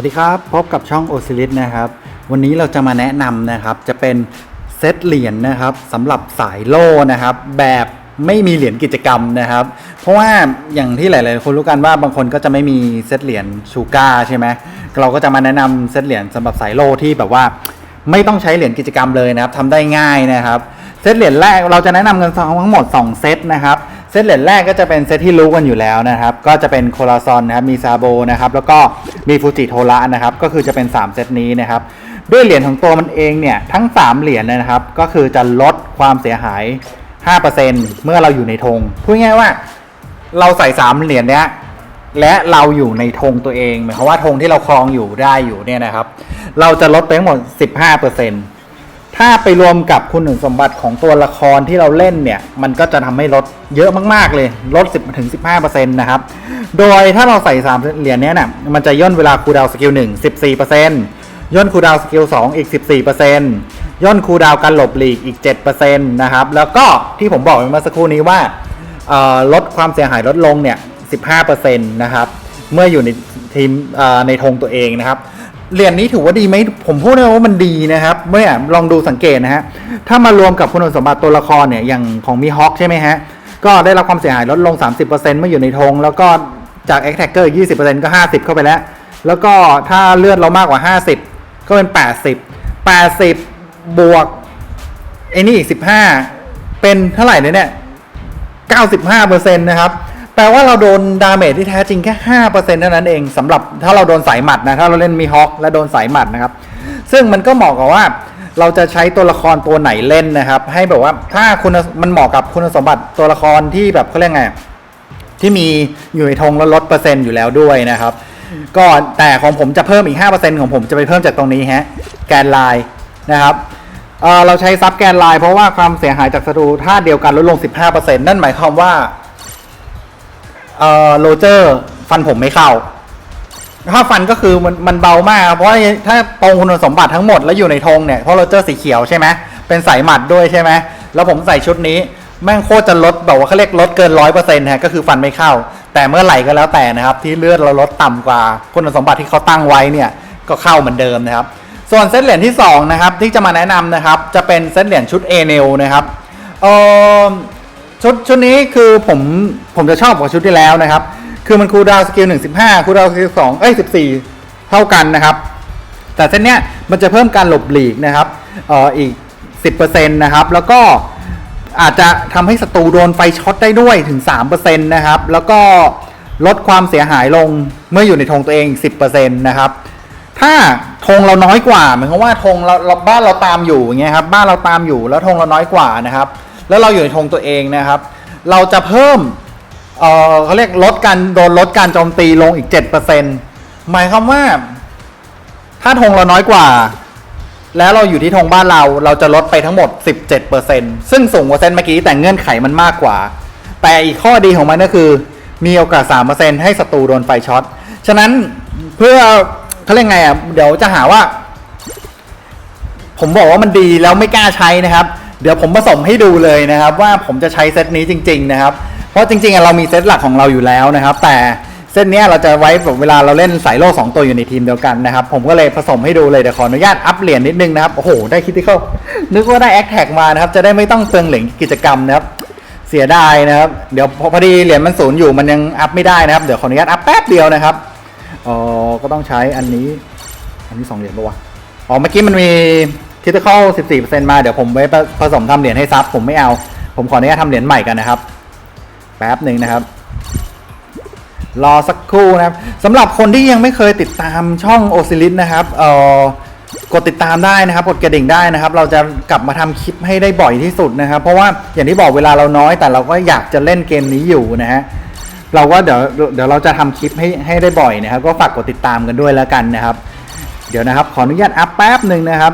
สวัสดีครับ พบกับช่องโอซิลิสนะครับ วันนี้เราจะมาแนะนำนะครับ จะเป็นเซตเหรียญนะครับสำหรับสายโล่นะครับ แบบไม่มีเหรียญกิจกรรมนะครับ เพราะว่าอย่างที่หลาย ๆ คนรู้กันว่าบางคนก็จะไม่มีเซตเหรียญชูการ์ใช่ไหมเราก็จะมาแนะนำเซตเหรียญสำหรับสายโล่ที่แบบว่าไม่ต้องใช้เหรียญกิจกรรมเลยนะครับทำได้ง่ายนะครับ เซตเหรียญแรกเราจะแนะนำกันทั้งหมด 2 เซตนะครับ เซตเหรียญแรกก็จะเป็นเซตที่รู้กันอยู่แล้วนะครับ ก็จะเป็นโคลาซอนนะครับ มีซาโบนะครับ แล้วก็มีฟูจิโทระนะครับ ก็คือจะเป็น 3 เซตนี้นะครับ ด้วยเหรียญของตัวมันเองเนี่ย ทั้ง 3 เหรียญเนยนะครับ ก็คือจะลดความเสียหาย 5%เมื่อเราอยู่ในธง พูดง่ายว่า เราใส่ 3 เหรียญเนี้ย และเราอยู่ในธงตัวเอง หมายความว่าธงที่เราครองอยู่ได้อยู่เนี่ยนะครับ เราจะลดไปทั้งหมด 15% ถ้าไปรวมกับคุณสมบัติของตัวละครที่เราเล่นเนี่ย มันก็จะทำให้ลดเยอะมากๆเลย ลด 10ถึง15%นะครับ โดยถ้าเราใส่ 3 เหรียญเนี้ยน่ะมันจะย่นเวลาคูดาวสกิล1 14%ย่นคูดาวสกิล2อีก 14%ย่นคูดาวการหลบหลีกอีก 7%นะครับ แล้วก็ที่ผมบอกไปเมื่อสักครู่นี้ว่าลดความเสียหายลดลงเนี่ย 15%นะครับ เมื่ออยู่ในทีมในธงตัวเองนะครับ เหรียญนี้ถือว่าดีไหมผมพูดได้ว่ามันดีนะครับเมื่อลองดูสังเกตนะฮะถ้ามารวมกับคุณสมบัติตัวละครเนี่ยอย่างของมีฮอคใช่ไหมฮะก็ได้รับความเสียหายลดลง 30%เมื่ออยู่ในธงแล้วก็จาก a อ t a c k e r 20%ก็50เข้าไปแล้ว แล้วก็ถ้าเลือดเรามากกว่า50ก็เป็น80 80บวกไอ้นี่อีก15เป็นเท่าไหร่เนี่ย95%นะครับ แปลว่าเราโดนดาเมจที่แท้จริงแค่5%เท่านั้นเองสำหรับถ้าเราโดนสายหมัดนะถ้าเราเล่นมีฮอคและโดนสายหมัดนะครับ ซึ่งมันก็เหมาะกับว่าเราจะใช้ตัวละครตัวไหนเล่นนะครับ ให้แบบว่าถ้าคุณมันเหมาะกับคุณสมบัติตัวละครที่แบบเขาเรียกไงที่มีอยู่ในธงแล้วลดเปอร์เซ็นต์อยู่แล้วด้วยนะครับก็แต่ของผมจะเพิ่มอีก 5%ของผมจะไปเพิ่มจากตรงนี้ฮะแกนไลน์นะครับเเราใช้ซับแกนไลน์เพราะว่าความเสียหายจากศัตรูท่าเดียวกันลดลง 15%นั่นหมายความว่า เอ่อโรเจอร์ฟันผมไม่เข้า ถ้าฟันก็คือมันมันเบามาก เพราะถ้าตรงคุณสมบัติทั้งหมดแล้วอยู่ในธงเนี่ยเพราะโรเจอร์สีเขียวใช่ไหมเป็นสายหมัดด้วยใช่ไหมแล้วผมใส่ชุดนี้แม่งโคตรจะลดแบบว่าเขาเรียกลดเกินร้อยเปอร์เซ็นต์ฮะก็คือฟันไม่เข้า แต่เมื่อไหร่ก็แล้วแต่นะครับ ที่เลือดเราลดต่ำกว่าคุณสมบัติที่เขาตั้งไว้เนี่ยก็เข้าเหมือนเดิมนะครับ ส่วนเซตเหรียญที่สองนะครับที่จะมาแนะนำนะครับจะเป็นเซตเหรียญชุดเอเนลนะครับเออ ชุดชุดนี้คือผมผมจะชอบกว่าชุดที่แล้วนะครับ คือมันคูดาวสกิลหนึ่งสิบห้าคูดาวสกิลสองเอ้ยสิบสี่เท่ากันนะครับ แต่เส้นเนี้ยมันจะเพิ่มการหลบหลีกนะครับเอ่ออีก10%นะครับ แล้วก็อาจจะทำให้ศัตรูโดนไฟช็อตได้ด้วยถึง3%นะครับ แล้วก็ลดความเสียหายลงเมื่ออยู่ในธงตัวเอง10%นะครับ ถ้าธงเราน้อยกว่าหมายความว่าธงเราเราบ้านเราตามอยู่อย่างเงี้ยครับบ้านเราตามอยู่แล้วธงเราน้อยกว่านะครับ แล้วเราอยู่ในธงตัวเองนะครับ เราจะเพิ่มเอ่อเขาเรียกลดการโดนลดการโจมตีลงอีก 7%หมายความว่า ถ้าธงเราน้อยกว่า แล้วเราอยู่ที่ธงบ้านเราเราจะลดไปทั้งหมด 17%ซึ่งสูงกว่าเส้นเมื่อกี้แต่เงื่อนไขมันมากกว่า แต่อีกข้อดีของมันก็คือ มีโอกาส 3%ให้ศัตรูโดนไฟช็อตฉะนั้นเพื่อเขาเรียกไงอะเดี๋ยวจะหาว่า ผมบอกว่ามันดีแล้วไม่กล้าใช้นะครับ เดี๋ยวผมผสมให้ดูเลยนะครับ ว่าผมจะใช้เซตนี้จริง ๆ นะครับ เพราะจริงๆอะเรามีเซตหลักของเราอยู่แล้วนะครับ แต่เซตเนี้ยเราจะไว้แบบเวลาเราเล่นสายโล่สองตัวอยู่ในทีมเดียวกันนะครับ ผมก็เลยผสมให้ดูเลยเดี๋ยวขออนุญาตอัพเหรียญนิดนึงนะครับ โอ้โห ได้คิดที่เข้านึกว่าได้แอคแท็กมานะครับ จะได้ไม่ต้องเปลืองเหรียญกิจกรรมนะครับ เสียดายนะครับ เดี๋ยวพอดีเหรียญมันศูนย์อยู่มันยังอัพไม่ได้นะครับ เดี๋ยวขออนุญาตอัพแป๊บเดียวนะครับอ๋อก็ต้องใช้อันนี้ อันนี้สองเหรียญปะวะอ๋อเมื่อกี้มันมี คิดเข้า 14%มาเดี๋ยวผมไว้ผสมทำเหรียญให้ซับผมไม่เอา ผมขออนุญาตทำเหรียญใหม่กันนะครับ แป๊บหนึ่งนะครับ รอสักครู่นะครับสำหรับคนที่ยังไม่เคยติดตามช่องโอซิลิสนะครับเอ่อกดติดตามได้นะครับ กดกระดิ่งได้นะครับ เราจะกลับมาทำคลิปให้ได้บ่อยที่สุดนะครับ เพราะว่าอย่างที่บอกเวลาเราน้อยแต่เราก็อยากจะเล่นเกมนี้อยู่นะฮะเราก็เดี๋ยวเดี๋ยวเราจะทำคลิปให้ให้ได้บ่อยนะครับ ก็ฝากกดติดตามกันด้วยแล้วกันนะครับ เดี๋ยวนะครับ ขออนุญาตอัพแป๊บหนึ่งนะครับ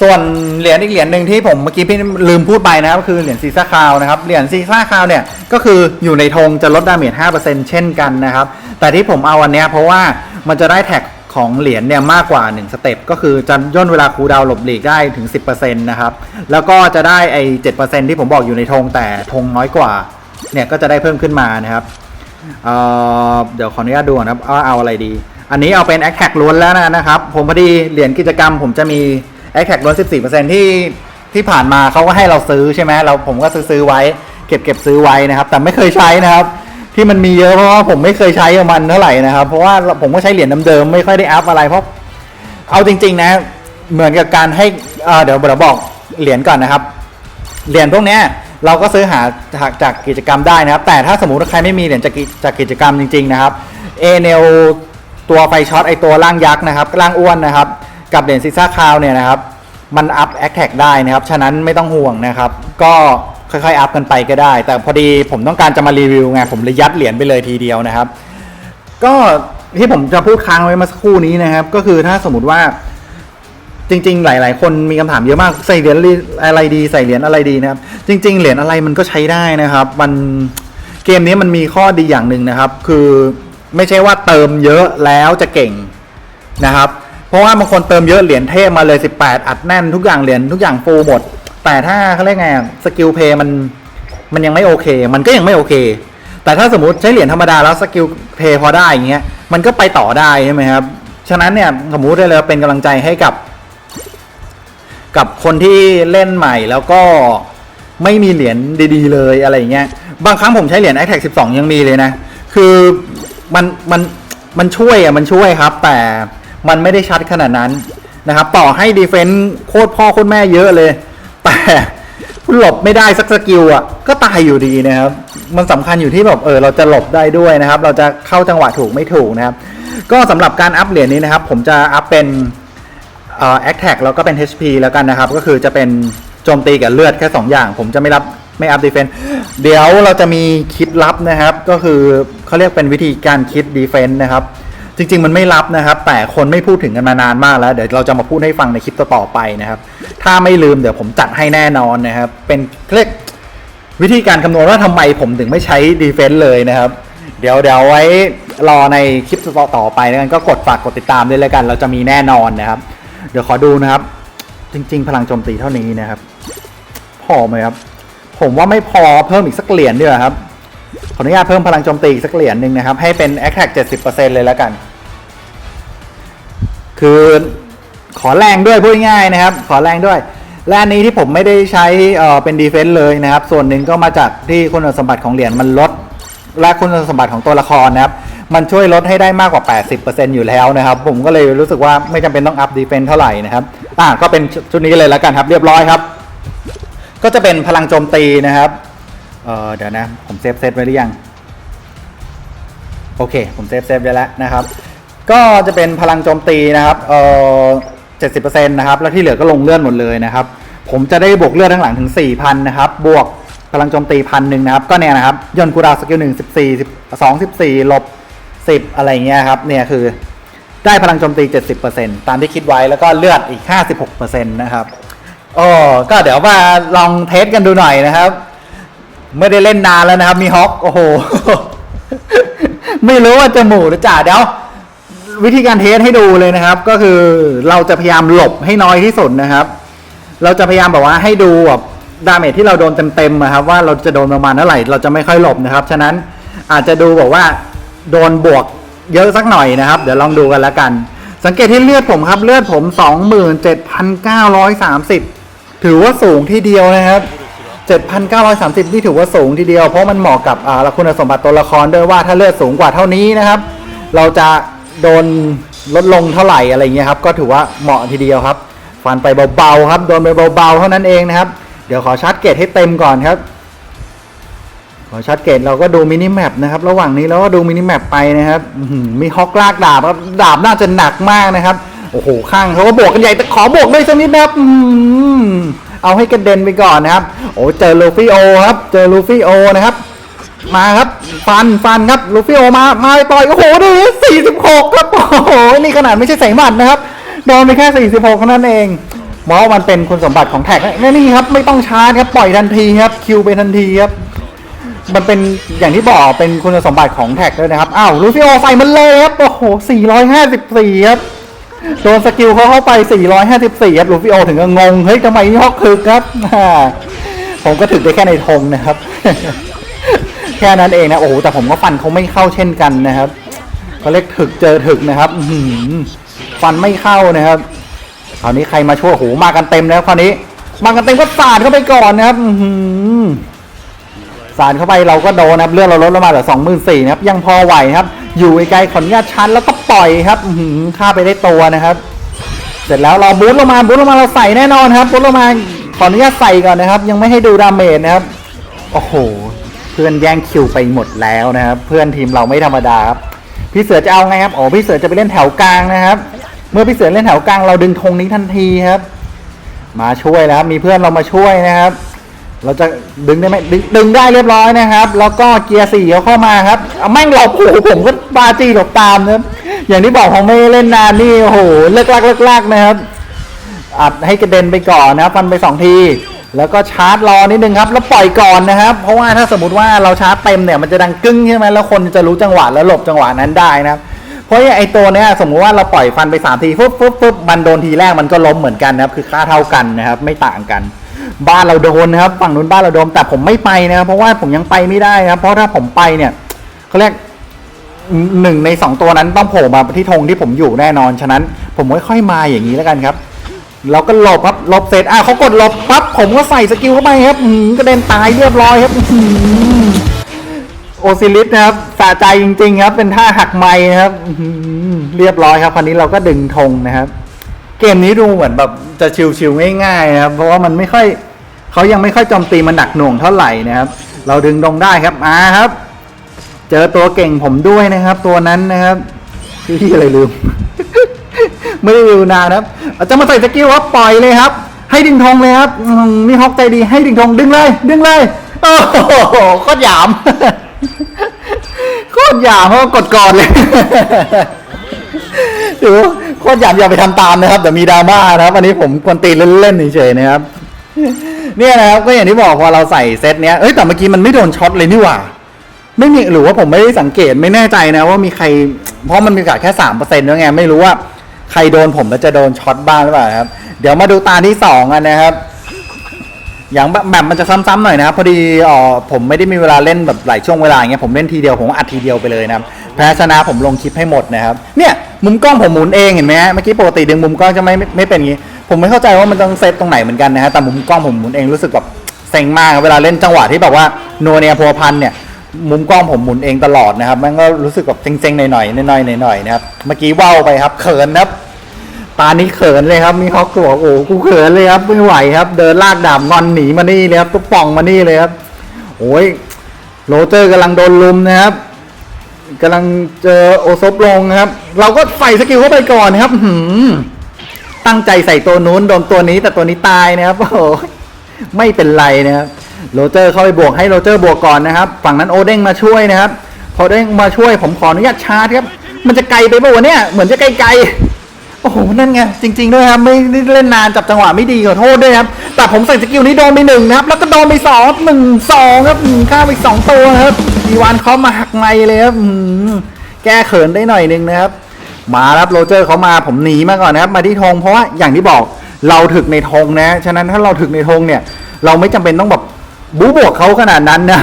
ส่วนเหรียญอีกเหรียญหนึ่งที่ผมเมื่อกี้พี่ลืมพูดไปนะครับก็คือเหรียญซีซ่าคาวนะครับเหรียญซีซ่าคาวเนี่ยก็คืออยู่ในธงจะลดดาเมจ5%เช่นกันนะครับ แต่ที่ผมเอาอันเนี้ยเพราะว่ามันจะได้แท็กของเหรียญเนี่ยมากกว่า 1 สเต็ปก็คือจะย่นเวลาคูดาวหลบหลีกได้ถึง 10%นะครับแล้วก็จะได้ไอ้7%ที่ผมบอกอยู่ในธงแต่ธงน้อยกว่าเนี่ยก็จะได้เพิ่มขึ้นมานะครับเเดี๋ยวขออนุญาตดูนะครับว่าเอาอะไรดี อันนี้เอาเป็น a c t a c ล้วนแล้วนะครับ ผมพอดีเหรียญกิจกรรมผมจะมี a c t a c ล้วน14%ที่ที่ผ่านมาเขาก็ให้เราซื้อใช่ไหมเราผมก็ซื้อซื้อไว้ เก็บเก็บซื้อไว้นะครับ แต่ไม่เคยใช้นะครับ ที่มันมีเยอะเพราะว่าผมไม่เคยใช้มันเท่าไหร่นะครับ เพราะว่าผมก็ใช้เหรียญเดิมๆไม่ค่อยได้อัพอะไรเพราะเอาจริง ๆ นะ เหมือนกับการให้เเดี๋ยวเดี๋ยวบอกเหรียญก่อนนะครับเหรียญพวกนี้เราก็ซื้อหาจากจากกิจกรรมได้นะครับ แต่ถ้าสมมติว่าใครไม่มีเหรียญจากกิจากกิจกรรมจริง ๆ นะครับเอเนลตัวไฟช็อตไอตัวร่างยักษ์นะครับร่างอ้วนนะครับ กับเหรียญซิซ่าคาวเนี่ยนะครับ มันอัพแอคแท็กได้นะครับ ฉะนั้นไม่ต้องห่วงนะครับ ก็ค่อยๆอัพกันไปก็ได้ แต่พอดีผมต้องการจะมารีวิวไง ผมเลยยัดเหรียญไปเลยทีเดียวนะครับ ก็ที่ผมจะพูดค้างไว้เมื่อสักครู่นี้นะครับ ก็คือถ้าสมมติว่าจริง ๆ หลาย ๆ คนมีคำถามเยอะมากใส่เหรียญอะไรดีใส่เหรียญอะไรดีนะครับ จริง ๆ เหรียญอะไรมันก็ใช้ได้นะครับ มันเกมนี้มันมีข้อดีอย่างหนึ่งนะครับ คือไม่ใช่ว่าเติมเยอะแล้วจะเก่งนะครับ เพราะว่าบางคนเติมเยอะเหรียญเทพมาเลย 18 อัดแน่นทุกอย่างเหรียญทุกอย่างฟูหมด แต่ถ้าเขาเรียกไงสกิลเพย์มันมันยังไม่โอเค มันก็ยังไม่โอเค แต่ถ้าสมมติใช้เหรียญธรรมดาแล้วสกิลเพย์พอได้อย่างเงี้ยมันก็ไปต่อได้ใช่ไหมครับฉะนั้นเนี่ยสมมุติได้เลยเป็นกำลังใจให้กับ กับคนที่เล่นใหม่แล้วก็ไม่มีเหรียญดี ๆ เลยอะไรอย่างเงี้ยบางครั้งผมใช้เหรียญ a c t a c 12 ยังมีเลยนะ คือมันมันมันช่วยอะมันช่วยครับแต่ มันไม่ได้ชัดขนาดนั้นนะครับ ต่อให้ดีเฟนซ์โคตรพ่อโคตรแม่เยอะเลย แต่หลบไม่ได้สักสกิลอะก็ตายอยู่ดีนะครับ มันสำคัญอยู่ที่แบบเออเราจะหลบได้ด้วยนะครับ เราจะเข้าจังหวะถูกไม่ถูกนะครับ ก็สำหรับการอัพเหรียญนี้นะครับ ผมจะอัพเป็นเอ่อ a t t a c แล้วก็เป็น HP แล้วกันนะครับ ก็คือจะเป็นโจมตีกับเลือดแค่ 2 อย่าง ผมจะไม่รับไม่อัพดีเฟนส์เดี๋ยวเราจะมีคิดลับนะครับ ก็คือเขาเรียกเป็นวิธีการคิดดีเฟนส์นะครับ จริง ๆ มันไม่รับนะครับ แต่คนไม่พูดถึงกันมานานมากแล้ว เดี๋ยวเราจะมาพูดให้ฟังในคลิปต่อๆไปนะครับ ถ้าไม่ลืมเดี๋ยวผมจัดให้แน่นอนนะครับ เป็นเรียกวิธีการคำนวณว่าทำไมผมถึงไม่ใช้ดีเฟนส์เลยนะครับ เดี๋ยวเดี๋ยวไว้รอในคลิปต่อๆไปแล้วกันก็กดฝากกดติดตามด้วยแล้วกัน เราจะมีแน่นอนนะครับ เดี๋ยวขอดูนะครับ จริง ๆ พลังโจมตีเท่านี้นะครับ พอไหมครับ ผมว่าไม่พอเพิ่มอีกสักเหรียญดีกว่าครับ ขออนุญาตเพิ่มพลังโจมตีอีกสักเหรียญหนึ่งนะครับ ให้เป็น a t t a c 70%เลยแล้วกัน คือขอแรงด้วยพูดง่ายนะครับ ขอแรงด้วย และอันนี้ที่ผมไม่ได้ใช้เอ่อเป็นดีเฟนซ์เลยนะครับ ส่วนหนึ่งก็มาจากที่คุณสมบัติของเหรียญมันลด และคุณสมบัติของตัวละครนะครับ มันช่วยลดให้ได้มากกว่า 80%อยู่แล้วนะครับ ผมก็เลยรู้สึกว่าไม่จำเป็นต้องอัพดีเฟนซ์เท่าไหร่นะครับอะก็เป็นชุดนี้เลยแล้วกันครับ เรียบร้อยครับ ก็จะเป็นพลังโจมตีนะครับ เออเดี๋ยวนะ ผมเซฟเซตไว้หรือยัง โอเค ผมเซฟเซฟไว้แล้วนะครับ ก็จะเป็นพลังโจมตีนะครับเอ่อ70%นต์นะครับ แล้วที่เหลือก็ลงเลื่อนหมดเลยนะครับ ผมจะได้บวกเลือดทั้งหลังถึง4,000นนะครับ บวกพลังโจมตีพันหนึ่งนะครับ ก็เนี่ยนะครับยนกูดาสกิลหนึ่งสิบสี่สิบสองสิบสี่ลบสิบอะไรเงี้ยครับ เนี่ยคือได้พลังโจมตี 70%ตามที่คิดไว้แล้วก็เลือดอีก 56%นะครับโอ้ก็เดี๋ยวมาลองเทสกันดูหน่อยนะครับ ไม่ได้เล่นนานแล้วนะครับ มีฮอกโอ้โห ไม่รู้ว่าจะหมู่หรือจ่าเดี๋ยว วิธีการเทสให้ดูเลยนะครับ ก็คือเราจะพยายามหลบให้น้อยที่สุดนะครับ เราจะพยายามแบบว่าให้ดูแบบดาเมจที่เราโดนเต็มๆนะครับ ว่าเราจะโดนประมาณเท่าไหร่เราจะไม่ค่อยหลบนะครับ ฉะนั้นอาจจะดูแบบว่าโดนบวกเยอะสักหน่อยนะครับ เดี๋ยวลองดูกันแล้วกัน สังเกตที่เลือดผมครับ เลือดผม 27,930 ถือว่าสูงที่เดียวนะครับ 7,930 ที่ถือว่าสูงทีเดียว เพราะมันเหมาะกับอ่าคุณสมบัติตัวละครด้วยว่าถ้าเลือดสูงกว่าเท่านี้นะครับ เราจะโดนลดลงเท่าไหร่อะไรเงี้ยครับ ก็ถือว่าเหมาะทีเดียวครับ ฟันไปเบาๆครับ โดนไปเบาๆเท่านั้นเองนะครับ เดี๋ยวขอชาร์จเกตให้เต็มก่อนครับ ขอชาร์จเกตเราก็ดูมินิแมปนะครับ ระหว่างนี้เราก็ดูมินิแมปไปนะครับมีฮอกลากดาบครับ ดาบน่าจะหนักมากนะครับ โอ้โห ข้างเขาก็บวกกันใหญ่แต่ขอบวกด้วยสักนิดนะครับ เอาให้กระเด็นไปก่อนนะครับ โอ้เจอลูฟี่โอครับ เจอลูฟี่โอนะครับ มาครับ ฟันฟันครับ ลูฟี่โอมามาต่อย โอ้โหดูสี่สิบหกครับ โอ้โห นี่ขนาดไม่ใช่ใส่หมัดนะครับ โดนไปแค่สี่สิบหกเท่านั้นเองเพราะมันเป็นคุณสมบัติของแท็กนะนี่ครับ ไม่ต้องชาร์จครับ ปล่อยทันทีครับ คิวไปทันทีครับ มันเป็นอย่างที่บอกเป็นคุณสมบัติของแท็กด้วยนะครับ อ้าว ลูฟี่โอใส่มันเลยครับ โอ้โห454ครับ โดนสกิลเขาเข้าไป 454ครับลูฟี่โอถึงก็งง เฮ้ยทำไมนี่ฮอกคึกครับผมก็ถึงได้แค่ในธงนะครับ แค่นั้นเองนะ โอ้โห แต่ผมก็ฟันเขาไม่เข้าเช่นกันนะครับเขาเรียกถึกเจอถึกนะครับฟันไม่เข้านะครับคราวนี้ใครมาช่วยโหมากันเต็มแล้วคราวนี้ มากันเต็มก็สาดเข้าไปก่อนนะครับสาดเข้าไปเราก็โดนนะครับเลือดเราลดลงมาเหลือสองหมื่นสี่นะครับ ยังพอไหวครับ อยู่ไกลๆขออนุญาตชันแล้วก็ปล่อยครับหือฆ่าไปได้ตัวนะครับ เสร็จแล้วเราบูทลงมาบูทลงมาเราใส่แน่นอนครับบูทลงมาขออนุญาตใส่ก่อนนะครับ ยังไม่ให้ดูดาเมจนะครับโอ้โห เพื่อนแย่งคิวไปหมดแล้วนะครับ เพื่อนทีมเราไม่ธรรมดาครับพี่เสือจะเอาไงครับอ๋อพี่เสือจะไปเล่นแถวกลางนะครับ เมื่อพี่เสือเล่นแถวกลางเราดึงธงนี้ทันทีครับ มาช่วยแล้วครับมีเพื่อนเรามาช่วยนะครับ เราจะดึงได้ไหมดึงดึงได้เรียบร้อยนะครับ แล้วก็เกียร์สี่เขาเข้ามาครับเอาแม่งหลบโอ้โหผมก็บาจีหลบตามนะครับอย่างที่บอกผมไม่เล่นนานนี่โอ้โหเลิกลักเลิกลักนะครับอัดให้กระเด็นไปก่อนนะครับฟันไปสองทีแล้วก็ชาร์จรอนิดนึงครับ แล้วปล่อยก่อนนะครับ เพราะว่าถ้าสมมติว่าเราชาร์จเต็มเนี่ยมันจะดังกึ้งใช่ไหมแล้วคนจะรู้จังหวะแล้วหลบจังหวะนั้นได้นะครับเพราะไอ้ตัวเนี้ยสมมุติว่าเราปล่อยฟันไปสามทีปุ๊บปุ๊บปุ๊บมันโดนทีแรกมันก็ล้มเหมือนกันนะครับ คือค่าเท่ากันนะครับ ไม่ต่างกัน บ้านเราโดนนะครับ ฝั่งนู้นบ้านเราโดนแต่ผมไม่ไปนะครับ เพราะว่าผมยังไปไม่ได้นะครับ เพราะถ้าผมไปเนี่ยเขาเรียกหนึ่งในสองตัวนั้นต้องโผล่มาที่ธงที่ผมอยู่แน่นอนฉะนั้น ผมค่อยๆมาอย่างนี้แล้วกันครับเราก็หลบครับหลบเสร็จอะเขากดหลบปั๊บผมก็ใส่สกิลเข้าไปครับกระเด็นตายเรียบร้อยครับโอซิลิสนะครับสะใจจริง ๆ ครับ เป็นท่าหักไม้นะครับเรียบร้อยครับคราวนี้เราก็ดึงธงนะครับ เกมนี้ดูเหมือนแบบจะชิวๆง่ายๆนะครับเพราะว่ามันไม่ค่อยเขายังไม่ค่อยโจมตีมันหนักหน่วงเท่าไหร่นะครับ เราดึงดงได้ครับอ่าครับ เจอตัวเก่งผมด้วยนะครับ ตัวนั้นนะครับชื่อที่อะไรลืม ไม่ได้ดูนานครับจะมาใส่สกิลครับปล่อยเลยครับ ให้ดึงธงเลยครับมนี่ฮอกใจดีให้ดึงธงดึงเลย ดึงเลยโอ้โหโคตรหยามโคตรหยามเพราะกดก่อนเลยดู โคตรอยากอย่าไปทำตามนะครับเดี๋ยวมีดราม่านะครับ อันนี้ผมควรตีเล่นๆเฉยๆนะครับ เนี่ยนะครับก็อย่างที่บอกพอเราใส่เซตเนี้ยเอ้ยแต่เมื่อกี้มันไม่โดนช็อตเลยนี่หว่า ไม่มีหรือว่าผมไม่ได้สังเกตไม่แน่ใจนะว่ามีใคร เพราะมันมีโอกาสแค่สามเปอร์เซ็นต์ด้วไงไม่รู้ว่าใครโดนผมแล้วจะโดนช็อตบ้างหรือเปล่าครับ เดี๋ยวมาดูตาที่สองกันนะครับ อย่างแบบแบบมันจะซ้ำๆหน่อยนะครับพอดีอ๋อผมไม่ได้มีเวลาเล่นแบบหลายช่วงเวลาอย่างเงี้ยผมเล่นทีเดียวผมอัดทีเดียวไปเลยนะครับแพ้ชนะผมลงคลิปให้หมดนะครับเนี่ยมุมกล้องผมหมุนเองเห็นไหมฮะเมื่อกี้ปกติดึงมุมกล้องจะไม่ไม่ไม่เป็นอย่างงี้ ผมไม่เข้าใจว่ามันต้องเซตตรงไหนเหมือนกันนะฮะแต่มุมกล้องผมหมุนเองรู้สึกแบบเซ็งมากเวลาเล่นจังหวะที่แบบว่าโนเนียพัวพันเนี่ยมุมกล้องผมหมุนเองตลอดนะครับมันก็รู้สึกแบบเซ็งๆหน่อยๆหน่อยๆหน่อยๆนะครับเมื่อกี้ว่าวไปครับเขินครับ ตานี้เขินเลยครับมีฮอกก็บอกโอ้กูเขินเลยครับไม่ไหวครับ เดินลากดาบงอนหนีมานี่เลยครับตุ๊ป่องมานี่เลยครับโอ้ยโรเจอร์กำลังโดนลุมนะครับกำลังเจอโอซบลงครับ เราก็ใส่สกิลเข้าไปก่อนครับหือตั้งใจใส่ตัวนู้นโดนตัวนี้แต่ตัวนี้ตายนะครับโอ้โหไม่เป็นไรนะครับโรเจอร์เข้าไปบวกให้โรเจอร์บวกก่อนนะครับ ฝั่งนั้นโอเด้งมาช่วยนะครับ พอเด้งมาช่วยผมขออนุญาตชาร์จครับ มันจะไกลไปป่าวะเนี่ยเหมือนจะไกลๆ โอ้โห นั่นไง จริง ๆ ด้วยครับ ไม่ได้เล่นนานจับจังหวะไม่ดีขอโทษด้วยครับ แต่ผมใส่สกิลนี้โดนไปหนึ่งนะครับ แล้วก็โดนไปสองหนึ่งสองครับอืมฆ่าไปสองตัวครับอีวานเขามาหักไมเลยครับอืแก้เขินได้หน่อยนึงนะครับ มาครับโรเจอร์เขามาผมหนีมาก่อนนะครับ มาที่ธงเพราะว่าอย่างที่บอกเราถึกในธงนะ ฉะนั้นถ้าเราถึกในธงเนี่ย เราไม่จำเป็นต้องแบบบู๊บวกเขาขนาดนั้นนะ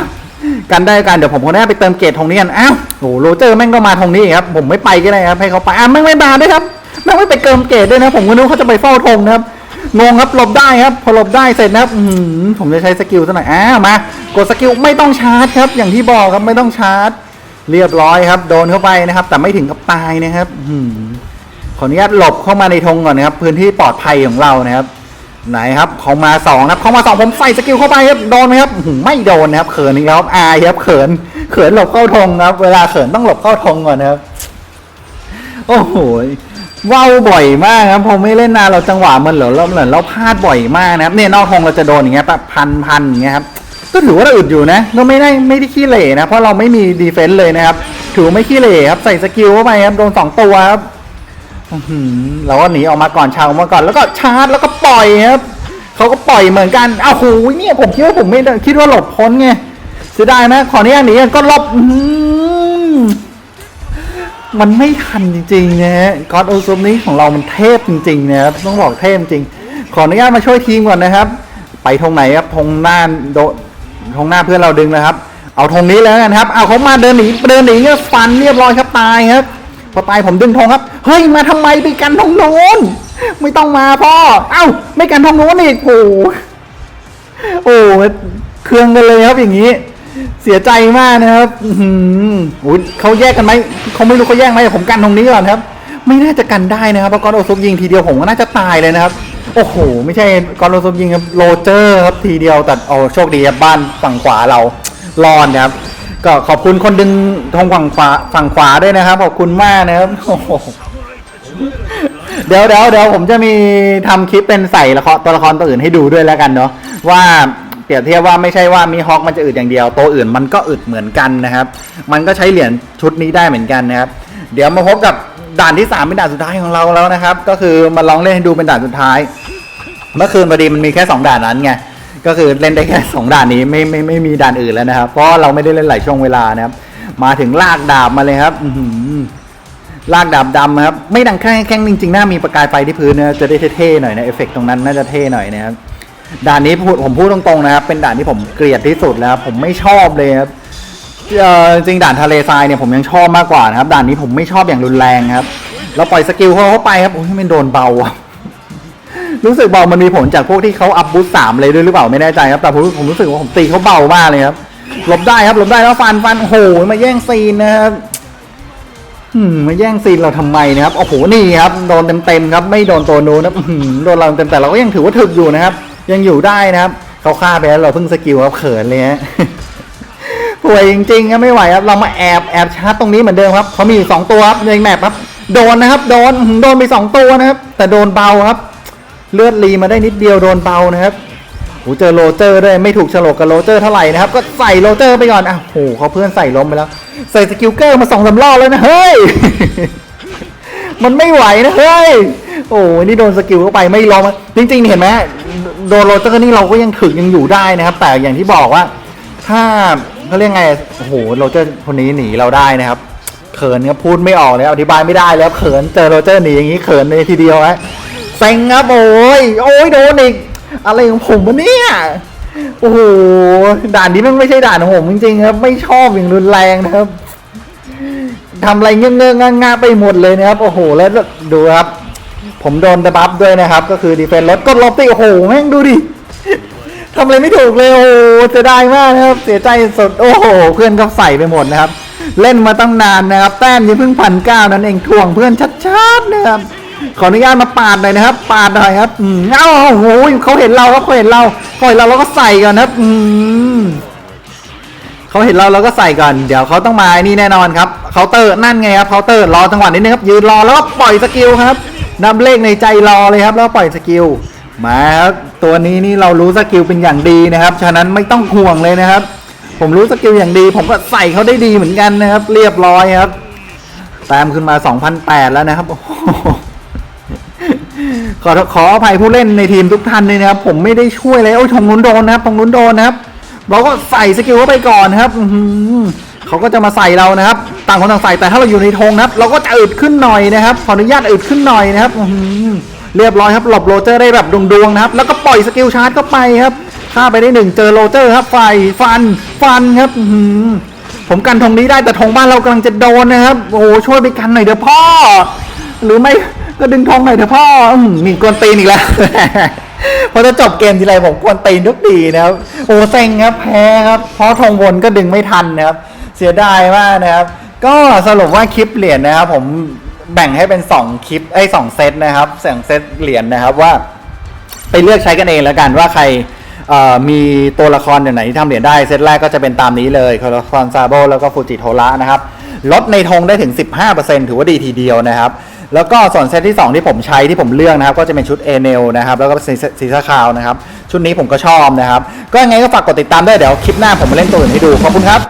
กันได้กันเดี๋ยวผมคนแรกไปเติมเกตธงนี้กันอ้าวโอ้โหโรเจอร์แม่งก็มาธงนี้ครับผมไม่ไปก็ได้ครับให้เขาไปอะแม่งไม่มาด้วยครับ แม่งไม่ไปเติมเกตด้วยนะ ผมก็นึกเขาจะไปเฝ้าธงนะครับงงครับหลบได้ครับ พอหลบได้เสร็จนะครับผมจะใช้สกิลซะหน่อยอ้าวมากดสกิลไม่ต้องชาร์จครับ อย่างที่บอกครับไม่ต้องชาร์จ เรียบร้อยครับ โดนเข้าไปนะครับ แต่ไม่ถึงกับตายนะครับอื้อหือขออนุญาตหลบเข้ามาในธงก่อนนะครับ พื้นที่ปลอดภัยของเรานะครับ ไหนครับเขามาสองนะครับเขามาสองผมใส่สกิลเข้าไปครับโดนไหมครับไม่โดนนะครับเขินอีกแล้วครับอายครับเขินเขินหลบเข้าธงครับ เวลาเขินต้องหลบเข้าธงก่อนนะครับ โอ้โห ว่าวบ่อยมากครับพอไม่เล่นนานเราจังหวะมันเหรอเราเหมือเราพลาดบ่อยมากนะครับเนี่ยนอกธงเราจะโดนอย่างเงี้ยแบบพันพันอย่างเงี้ยครับก็ถือว่าเราอึดอยู่นะเราไม่ได้ไม่ได้ขี้เหร่นะเพราะเราไม่มีดีเฟนส์เลยนะครับถือไม่ขี้เหร่ครับใส่สกิลเข้าไปครับโดนสองตัวครับหือเราก็หนีออกมาก่อนชาวมาก่อนแล้วก็ชาร์จแล้วก็ปล่อยครับเขาก็ปล่อยเหมือนกันอ้าวโหเนี่ยผมคิดว่าผมไม่ได้คิดว่าหลบพ้นไงเสียดายไหมขออนุญาตหนีก็หลบอื มันไม่ทันจริงๆนะฮะกอดโอซุมนี้ของเรามันเทพจริงๆนะครับต้องบอกเทพจริง ขออนุญาตมาช่วยทีมก่อนนะครับ ไปธงไหนครับธงหน้าโดธงหน้าเพื่อนเราดึงนะครับ เอาธงนี้แล้วกันครับเอาเขามาเดินหนีเดินหนีก็ฟันเรียบร้อยครับตายครับพอตายผมดึงธงครับ เฮ้ยมาทำไมไปกันธงโน้นไม่ต้องมาพ่อ เอ้าไม่กันธงโน้นอีกโอ้โหโอ้เครื่องกันเลยครับอย่างนี้ เสียใจมากนะครับอื้อหือโอ้ยเขาแยกกันไหมเขาไม่รู้เขาแยกไหมผมกันตรงนี้ก่อนครับ ไม่น่าจะกันได้นะครับเพราะกอนโอซุปยิงทีเดียวผมก็น่าจะตายเลยนะครับ โอ้โห ไม่ใช่กอนโอซุปยิงครับโรเจอร์ครับทีเดียวแต่โอ้โชคดีครับบ้านฝั่งขวาเรารอดนะครับ ก็ขอบคุณคนดึงธงฝั่งขวาฝั่งขวาด้วยนะครับ ขอบคุณมากนะครับโอ้โหเดี๋ยวเดี๋ยวเดี๋ยวผมจะมีทำคลิปเป็นใส่ละครตัวละครตัวอื่นให้ดูด้วยแล้วกันเนาะว่า เปรียบเทียบว่าไม่ใช่ว่ามีฮอกมันจะอึดอย่างเดียวตัวอื่นมันก็อึดเหมือนกันนะครับ มันก็ใช้เหรียญชุดนี้ได้เหมือนกันนะครับ เดี๋ยวมาพบกับด่านที่สามเป็นด่านสุดท้ายของเราแล้วนะครับ ก็คือมาลองเล่นให้ดูเป็นด่านสุดท้าย เมื่อคืนพอดีมันมีแค่สองด่านนั้นไงก็คือเล่นได้แค่สองด่านนี้ไม่ไม่ไม่มีด่านอื่นแล้วนะครับ เพราะเราไม่ได้เล่นหลายช่วงเวลานะครับ มาถึงลากดาบมาเลยครับลากดาบดำครับ ไม่ดังแค่แข้งจริงๆหน้ามีประกายไฟที่พื้นนะจะได้เท่ๆหน่อยนะเอฟเฟกต์ตรงนั้นน่าจะเท่หน่อยนะครับ ด่านนี้พูดผมพูดตรงๆนะครับ เป็นด่านที่ผมเกลียดที่สุดแล้วผมไม่ชอบเลยครับจริงด่านทะเลทรายเนี่ยผมยังชอบมากกว่านะครับ ด่านนี้ผมไม่ชอบอย่างรุนแรงครับเราปล่อยสกิลเขาเข้าไปครับโอ้ยมันโดนเบาอะรู้สึกเบามันมีผลจากพวกที่เขาอัพบูสสามเลยด้วยหรือเปล่าไม่แน่ใจครับแต่ผมผมรู้สึกว่าผมตีเขาเบามากเลยครับหลบได้ครับหลบได้แล้วฟันฟันโอ้โหมาแย่งซีนนะครับมาแย่งซีนเราทำไมนะครับโอ้โหนี่ครับโดนเต็มๆครับ ไม่โดนตัวนู้นนะโดนเราเต็มแต่เราก็ยังถือว่าถึกอยู่นะครับ ยังอยู่ได้นะครับเขาฆ่าไปแล้วเราเพิ่งสกิลครับเขินเลยฮะป่วยจริงๆครับไม่ไหวครับเรามาแอบแอบชาร์จตรงนี้เหมือนเดิมครับเขามีสองตัวครับในแมปครับโดนนะครับ โดนโดนไปสองตัวนะครับ แต่โดนเบาครับ เลือดรีมาได้นิดเดียวโดนเบานะครับโอ้เจอโรเจอร์ด้วยไม่ถูกฉลกกับโรเจอร์เท่าไหร่นะครับ ก็ใส่โรเจอร์ไปก่อนอ้าวโหเขาเพื่อนใส่ล้มไปแล้ว ใส่สกิลเกอร์มาสองสามรอบแล้วนะเฮ้ยมันไม่ไหวนะเฮ้ย โอ้ยนี่โดนสกิลเข้าไปไม่ลงอะจริง ๆ เห็นไหมโดนโรเจอร์นี่เราก็ยังถึกยังอยู่ได้นะครับ แต่อย่างที่บอกว่า ถ้าเขาเรียกไงโอ้โหโรเจอร์คนนี้หนีเราได้นะครับเขินครับพูดไม่ออกเลยอธิบายไม่ได้แล้วเขินเจอโรเจอร์หนีอย่างนี้เขินเลยทีเดียวฮะเซ็งครับโอ้ยโอ้ยโดนอีกอะไรของผมวะเนี่ยโอ้โหด่านนี้มันไม่ใช่ด่านของผมจริงๆครับ ไม่ชอบอย่างรุนแรงนะครับทำอะไรเงี้ยเงงงาไปหมดเลยนะครับ โอ้โหแล้วดูครับ ผมโดนดบัฟด้วยนะครับ ก็คือดีเฟนลดกดลบตีโอ้โหแม่งดูดิทำอะไรไม่ถูกเลยโอ้เสียดายมากนะครับ เสียใจสดโอ้โหเพื่อนก็ใส่ไปหมดนะครับ เล่นมาตั้งนานนะครับ แต้มยังเพิ่งพันเก้านั่นเองทวงเพื่อนชัดๆนะครับขออนุญาตมาปาดหน่อยนะครับ ปาดหน่อยครับอืมเอ้าโอ้โหเขาเห็นเราครับเขาเห็นเราเขาเห็นเราเราก็ใส่ก่อนนะครับอืมเขาเห็นเราเราก็ใส่ก่อน เดี๋ยวเขาต้องมาไอ้นี่แน่นอนครับเคาน์เตอร์นั่นไงครับเคาน์เตอร์รอจังหวะนิดนึงครับยืนรอแล้วก็ปล่อยสกิลครับ นำเลขในใจรอเลยครับ แล้วปล่อยสกิลมาครับตัวนี้นี่เรารู้สกิลเป็นอย่างดีนะครับ ฉะนั้นไม่ต้องห่วงเลยนะครับ ผมรู้สกิลอย่างดี ผมก็ใส่เขาได้ดีเหมือนกันนะครับ เรียบร้อยครับต้มขึ้นมา 2,008 แล้วนะครับขอขออภัยผู้เล่นในทีมทุกท่านเลยนะครับ ผมไม่ได้ช่วยเลยโอ้ยทงนู้นโดนนะครับทงนู้นโดนนะครับเราก็ใส่สกิลเข้าไปก่อนครับอื เขาก็จะมาใส่เรานะครับ ต่างคนต่างใส่แต่ถ้าเราอยู่ในธงนะครับ เราก็จะอึดขึ้นหน่อยนะครับขออนุญาตอึดขึ้นหน่อยนะครับเรียบร้อยครับหลบโรเจอร์ได้แบบดวงๆนะครับ แล้วก็ปล่อยสกิลชาร์จเข้าไปครับฆ่าไปได้หนึ่งเจอโรเจอร์ครับไฟฟันฟันครับผมกันธงนี้ได้แต่ธงบ้านเรากำลังจะโดนนะครับ โอ้โหช่วยไปกันหน่อยเถอะพ่อ หรือไม่ก็ดึงธงหน่อยเถอะพ่ออืมมีกวนตีนอีกแล้วพอจะจบเกมทีไรผมกวนตีนทุกทีนะครับ โอ้เซ็งครับแพ้ครับเพราะธงวนก็ดึงไม่ทันนะครับ เสียดายมากนะครับ ก็สรุปว่าคลิปเหรียญนะครับ ผมแบ่งให้เป็น 2 คลิปไอ้สองเซตนะครับสองเซตเหรียญนะครับว่า ไปเลือกใช้กันเองแล้วกันว่าใครเอ่อมีตัวละครอย่างไหนที่ทำเหรียญได้เซตแรกก็จะเป็นตามนี้เลยคอร์คอนซาโบแล้วก็ฟูจิโทระนะครับลดในธงได้ถึง 15%ถือว่าดีทีเดียวนะครับแล้วก็ส่วนเซตที่ 2 ที่ผมใช้ที่ผมเลือกนะครับ ก็จะเป็นชุดเอเนลนะครับ แล้วก็ซีซ่าคาวนะครับ ชุดนี้ผมก็ชอบนะครับ ก็ยังไงก็ฝากกดติดตามด้วยเดี๋ยวคลิปหน้าผมมาเล่นตัวอื่นให้ดู ขอบคุณครับ